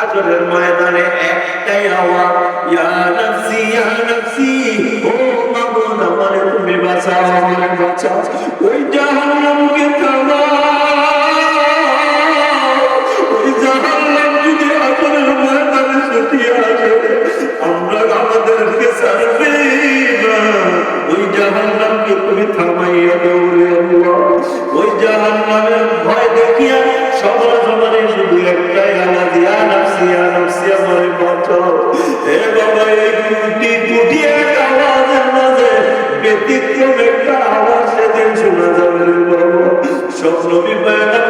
হাজরের ময়দানে একটাই আওয়াজ ইয়া নফসি ইয়া নফসি, ও মাবুদ আমারে তুমি বাঁচাও, আমারে বাঁচাও, ওই জাহান্নামকে আমাদেরকে সারবে ওই জাহান্নামকে তুমি থামাইয়া দাও। ব্যতিক্রম একটা আওয়াজ সেদিন শোনা যাবে স্বপ্ন বিপায়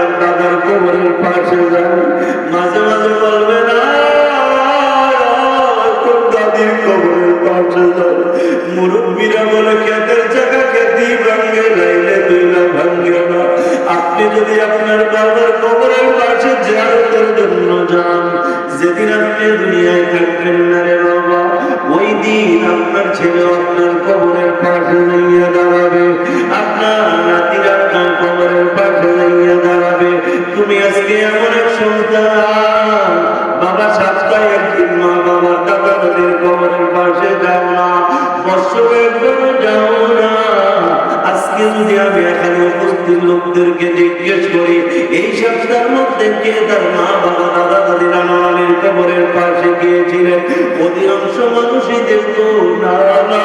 যদি লোকদেরকে জিজ্ঞেস করি, এই সপ্তাহের মধ্যে কে তার মা, বাবা, দাদা, দাদি, নানা কবরের পাশে গিয়েছিলেন অধিকাংশ মানুষই দেখতো, না মা,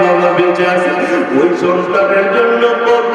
বাবা বেঁচে আছে ওই সন্তানের জন্য কত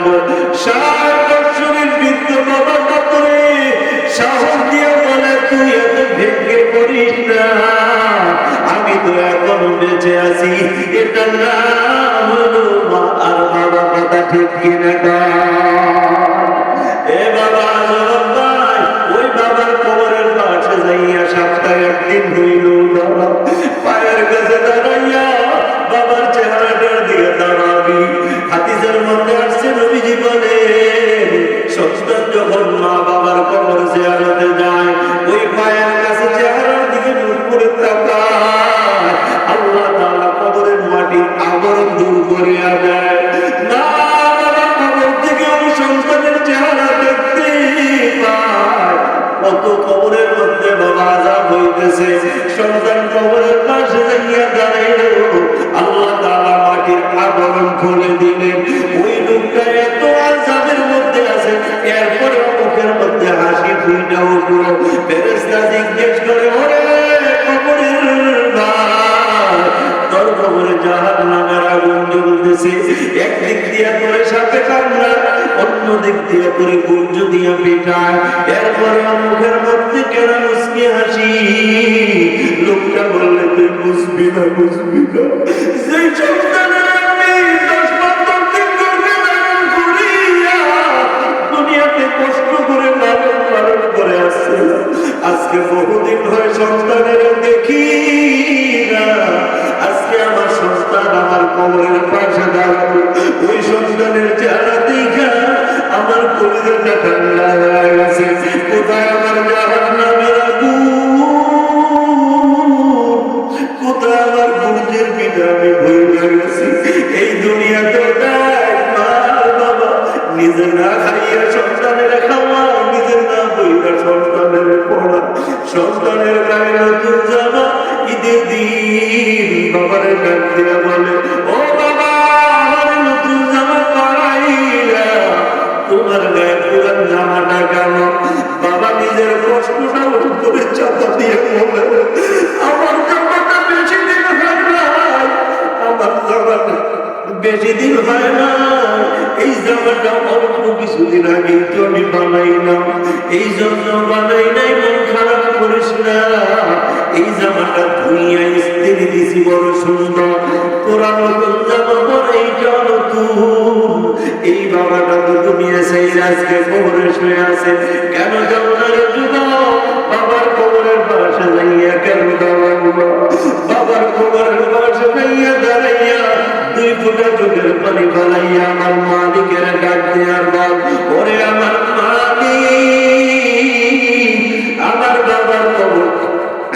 ঠিক কিনা দিক দিয়ে গুঞ্জ দিয়ে পেটায় এরপরে মুখের মধ্যে কেন মুসকি হাসি? লোকটা বললে, তুই বুঝবি না বুঝবি না। সেই করে লালন পালন করে আসছে আজকে বহুদিন হয় সন্তানের দেখি না। সন্তানের গায়ে নতুন জামা ঈদের দিন বাবারে ডাক দিয়া বলে এই জন্য বানাই নাই মন খারাপ করিস না এই জামাটা ধুইয়া স্ত্রী দিছি বড় সুন্দর। তোরা নতুন জামা পরে এইটা এই বাবাটা তো দুনিয়া সেই আজকে কবরে শুয়ে আছে। কেন যাও না বাবার কবরের পাশে যাইয়া কেন দাঁড়াবো? বাবার কবরের পাশে যাইয়া দাঁড়াইয়া দুই ফুটা চোখের পানি ফেলাইয়া আমার মালিকের ডাক দেওয়ার বল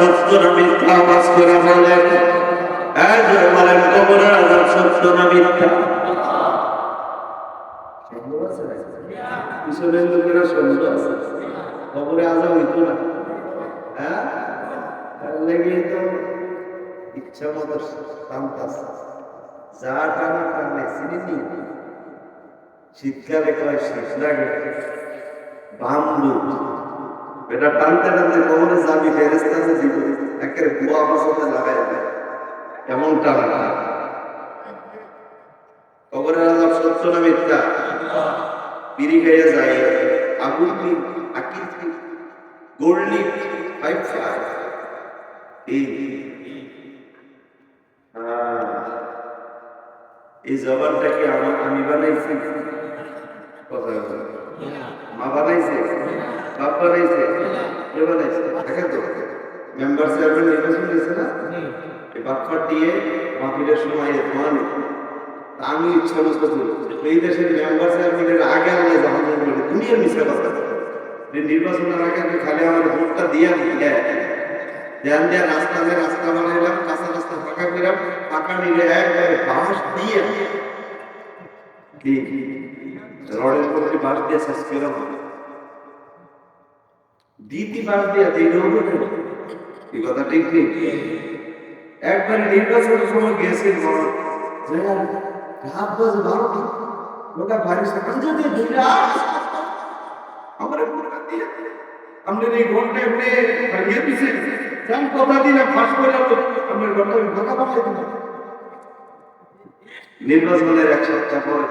না মিথ্যা আওয়াজ করে বলেন বলেন কবরের আযাব সত্য না মিথ্যা পিছনের লোকেরা সন্দেহ আছে। খবরে আজাব হইতো না। হ্যাঁ? তার শীতকালে কয়, শেষ লাগে। বামলু এটা টানতে টানতে কবরে যাবি ফেরেস্তাতে দিব একেবারে বুয়া বসাতে লাগাই দেয় এমন টানা? কবরের আজাব সত্য যায় গোল্ড ফাইভ ফাইভ এই এই জবানটা কি আমি বানাইছি? কথা মা বানাইছে? বাপ বানাইছে কে বানাইছে দেখেন তো মেম্বার চেয়ারম্যান নির্বাচন হয়েছে না? এই বাপ্পার দিয়ে মাহফিলের সময় মানে আমি ইচ্ছা মতো এই দেশের মেম্বার চেয়ারম্যানের আগে আগে যখন বলে দুনিয়ার মিশে কথা নির্বাচনের আগে আমি খালি আমার ভোটটা দিয়ে আমি ধ্যান দেয়া রাস্তা দিয়ে রাস্তা বানাইলাম কাঁচা রাস্তা ফাঁকা করলাম, ফাঁকা নিলে একবারে বাঁশ দিয়ে রডের মধ্যে বাঁশ দিয়ে শেষ করলাম। দিতি বাঁশ দিয়ে দিল এই কথা ঠিক ঠিক একবার নির্বাচনের সময় গেছে রাত বাজে বাড়ির সামনে দিয়ে ধরে আমার আমাদের এই ঘণ্টা এমনি ভাঙিয়ে দিছে যান কথা দিলাম ফাঁস করে আপনার ঘণ্টা ফাঁকা পাঠাই দিলাম। নির্বাচনের এক সপ্তাহ পর।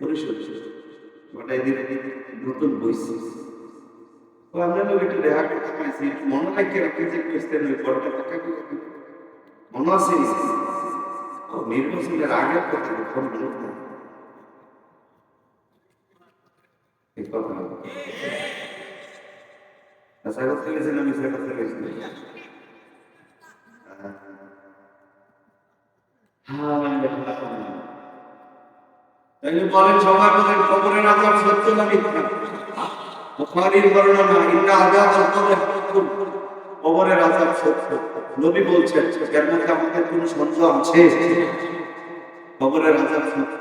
পরিশোধ। ঘটাই দিলে নতুন বইছি। তো আমরা লোক একটু দেখা করতে পারছি মনে রাখি রাখি যে কোয়েশ্চেন ওই ফাঁকা করে। মনে আছে? নির্বাচনের আগে কথা ফোন মনে হয় কথা আশা করতে গেছে না, মিশা করতে গেছে তাইলে বলেন, সবাই বলেন, কবরের আজাব সত্য না মিথ্যা? বুখারীর বর্ণনা, ইন্না কবর কবরের আজাব সত্য। নবী বলছেন, এর মধ্যে আমাদের কোনো সন্দেহ আছে? কবরের আজাব সত্য।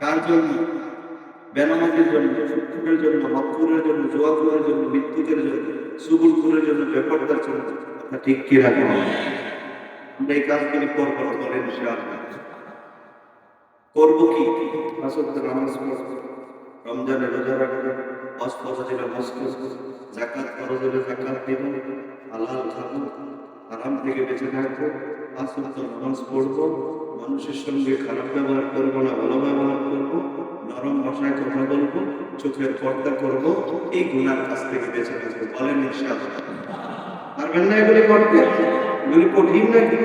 কার জন্য? বেনামাজির জন্য সুৎখুরের জন্য হকুরের জন্য জোয়াকুরের জন্য মৃত্যুকের জন্য সুগুলকুরের জন্য, বেপরদার জন্য। ঠিক কি রাখেন আমরা এই কাজগুলি করব না বলেন ইনশাআল্লাহ। করব কি? রমজানে রোজা রাখব জাকাত হলে জাকাত দিব, হালাল খাব আরাম থেকে বেঁচে থাকব। নামাজ পড়ব, মানুষের সঙ্গে খারাপ ব্যবহার করব না, ভালো ব্যবহার করব, নরম ভাষায় কথা বলব, চোখের পর্দা করব, এই গুণার কাছ থেকে বেঁচে থাকব, বলেন ইনশাআল্লাহ। পারবেন না এগুলি করতে? এগুলি কঠিন নাকি